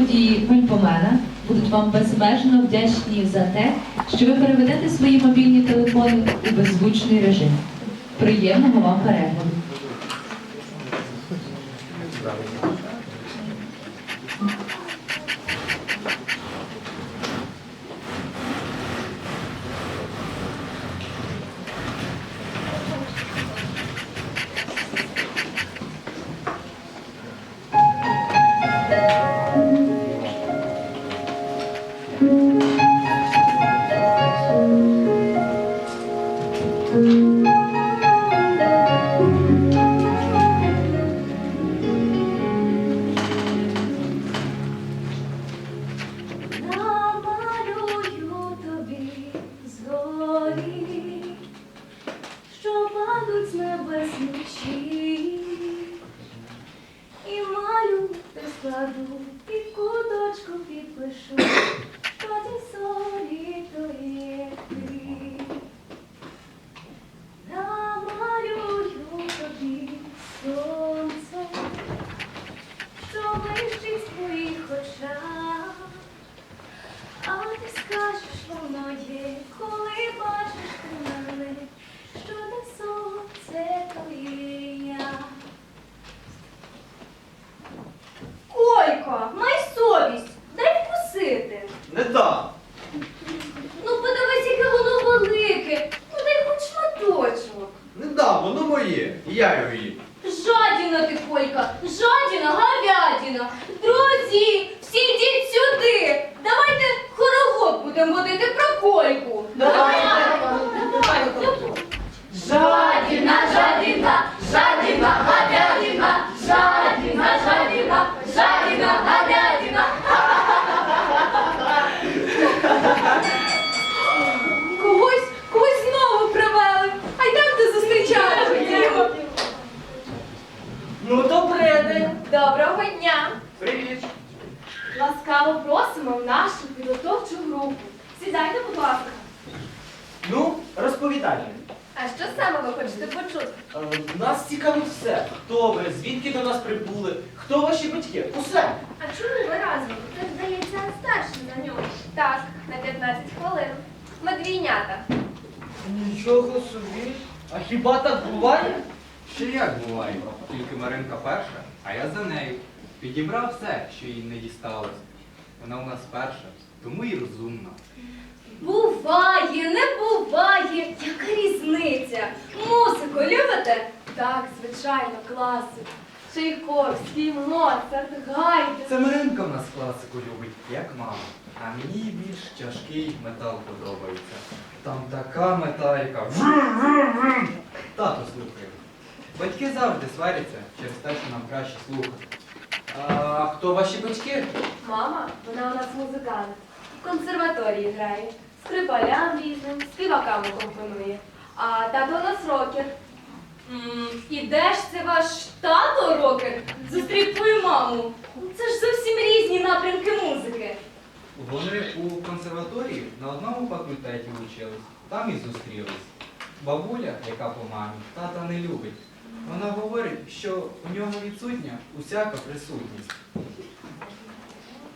студії Мельпомена будуть вам безмежно вдячні за те, що ви переведете свої мобільні телефони у беззвучний режим. Приємного вам перегляду! І куточку підпишу, що ті зорі то є ти. Намалюю тобі сонце, що блищить в твоїх очах. А ти скажеш, коли бачиш ти мене, що не сонце твоє я. Май совість, дай вкусити. Не так. Саме ви хочете почути? Нас цікавить все. Хто ви, звідки до нас прибули, хто ваші батьки? Усе. А чому ви разом? Це здається старший за нього. Так, на 15 хвилин. Ми двійнята. Нічого собі. А хіба так буває? Ще як буває, тільки Маринка перша, а я за нею. Підібрав все, що їй не дісталось. Вона у нас перша, тому і розумна. Буває, не буває. Яка різниця? Музику любите? Так, звичайно, класику. Чайковський, Моцарт, Гайдн. Це Маринка в нас класику любить, як мама. А мені більш тяжкий метал подобається. Там така металіка. Вррррррр. Тато слухає. Батьки завжди сваряться через те, що нам краще слухати. А хто ваші батьки? Мама, вона у нас музикант. В консерваторії грає, скрипалям різним, співакам компонує. А тато у нас рокер. М, І де ж це ваш тато рокер? Зустрів твою маму. Це ж зовсім різні напрямки музики. Вони у консерваторії на одному факультеті вчились, там і зустрілись. Бабуля, яка по мамі, тата не любить. Вона говорить, що у нього відсутня усяка присутність.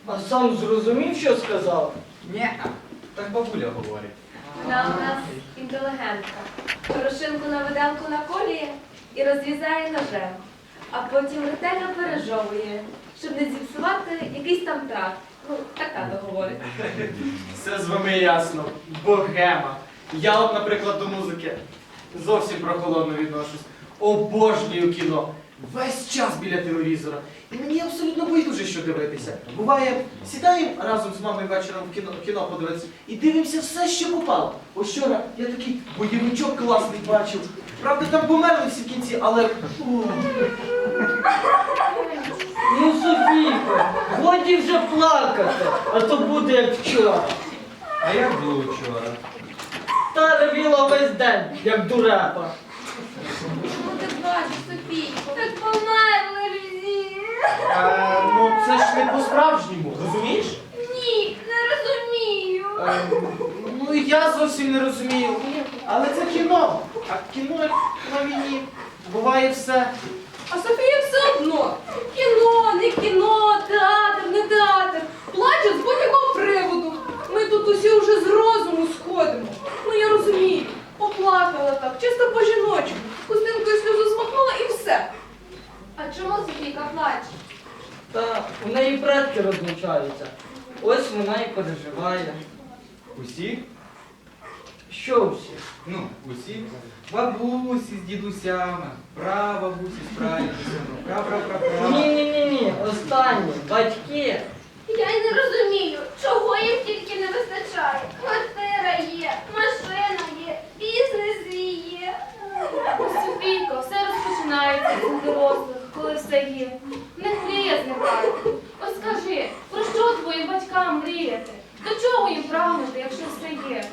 А сам зрозумів, що сказав? Ні, так бабуля говорить. Вона у нас інтелігентка. Порошинку на виделку наколює і розрізає ножем, а потім ретельно пережовує, щоб не зіпсувати якийсь там тракт. Ну, так тато говорить. Все з вами ясно. Богема. Я от, наприклад, до музики зовсім прохолодно відношусь. Обожнюю кіно. Весь час біля телевізора. І мені абсолютно байдуже, що дивитися. Буває, сідаємо разом з мамою вечором в кіно, кіно подивитися і дивимося все, що попало. Ось вчора я такий бойовичок класний бачив. Правда, там померли всі в кінці, але. Ну, Софійко, годі вже плакати, а то буде як вчора. А як було вчора? Та ревіла весь день, як дурепа. Е, ну це ж не по-справжньому, розумієш? Ні, не розумію. Е, ну і я зовсім не розумію. Але це кіно. А кіно на війні буває все. А Софія все одно. Кіно, не кіно, театр, не театр. Плаче з будь-якого приводу. Ми тут усі вже з розуму сходимо. Ну я розумію. Поплакала так, чисто по жіночому. Кустинкою сльозу смакнула і все чому Софійка плаче? Та у неї предки розлучаються. Ось вона і переживає. Усі? Що всі? Ну, усі. Бабусі з дідусями, Права прабабусі з прадідусями, пра-пра-пра-пра. Ні-ні-ні, останні, батьки. Я й не розумію, чого їм тільки не вистачає. Коли все є. Не мрія зникає. Ось скажи, про що твоїм батькам мріяти? До чого їм прагнути, якщо все є?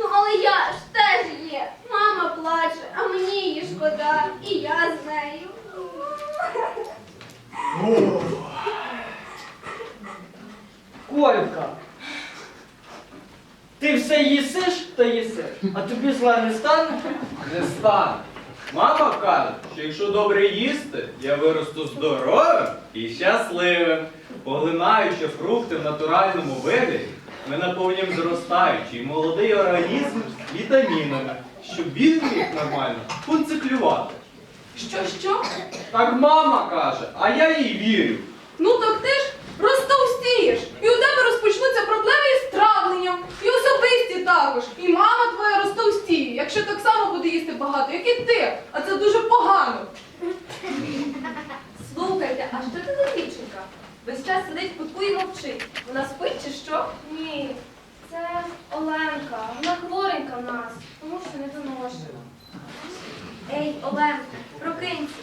Ну, але я ж теж є. Мама плаче, а мені її шкода, і я з нею. Колька. Ти все їсиш та їсиш, а тобі зла не стане? Не стане. Мама каже, що якщо добре їсти, я виросту здоровим і щасливим. Поглинаючи фрукти в натуральному вигляді, ми наповнюємо зростаючий молодий організм вітамінами, щоб він міг нормально функціонувати. Що, що? Так мама каже, а я їй вірю. Ну так ти ж розтовстієш. І у тебе розпочнуться проблеми із травленням. І особисті також. І мама твоя розтовстіє, якщо так само буде їсти багато, як і ти. А це дуже погано. Слухайте, а що це за дівчинка? Весь час сидить в кутку і мовчить. Вона спить чи що? Ні, це Оленка. Вона нас, тому що не доношена. Ей, Оленко, прокинься.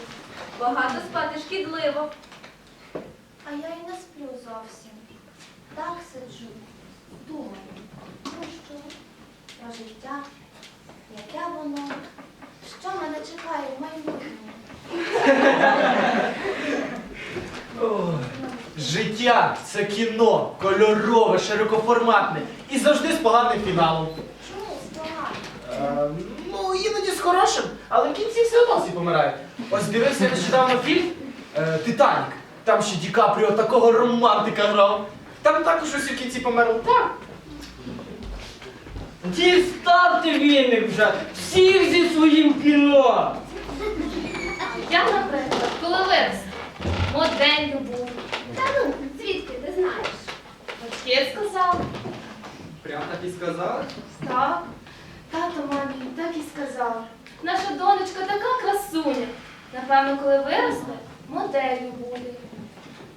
Багато спати шкідливо. А я й не сплю зовсім. Так сиджу, думаю, про що? Про життя, яке воно, що мене чекає в майбутньому. Життя це кіно, кольорове, широкоформатне і завжди з поганим фіналом. Чому спогано? Е, ну, іноді з хорошим, але в кінці все одно всі помирають. Ось дивився нещодавно фільм е, Титанік. Там ще Ді Капріо такого романтика грав. Там також ось у кінці померли. Так. Діставте віник вже, всіх зі своїм кіно. Я, наприклад, коли вирос, моделлю був. Та ну, звідки ти знаєш? Батьки сказав. Прям так і сказали? Так, тато мамі так і сказав. Наша донечка така красуня. Напевно, коли виросте, моделлю буде.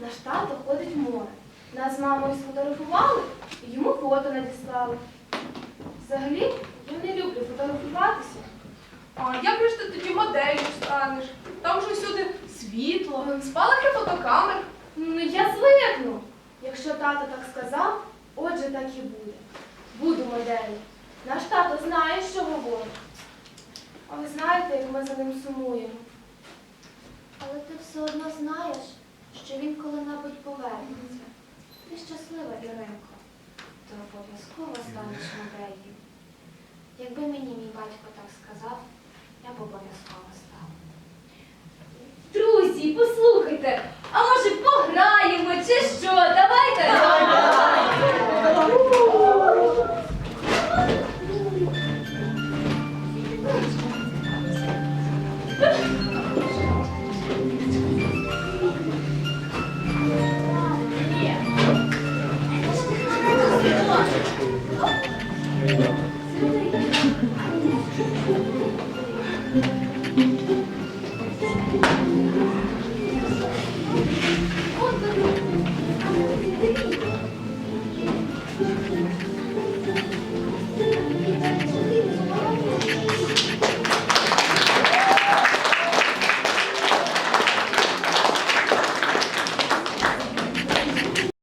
Наш тато ходить в море. Нас з мамою сфотографували і йому фото надіслали. Взагалі, я не люблю фотографуватися. А як же ти тоді моделлю станеш? Там же всюди світло, спалахи фотокамер. Ну, я звикну. Якщо тато так сказав, отже так і буде. Буду моделлю. Говорить. А ви знаєте, як ми за ним сумуємо. Але ти все одно знаєш, що він коли-небудь повернеться. Ти щаслива, Іринко. Ти обов'язково станеш моделлю. Якби мені мій батько так сказав,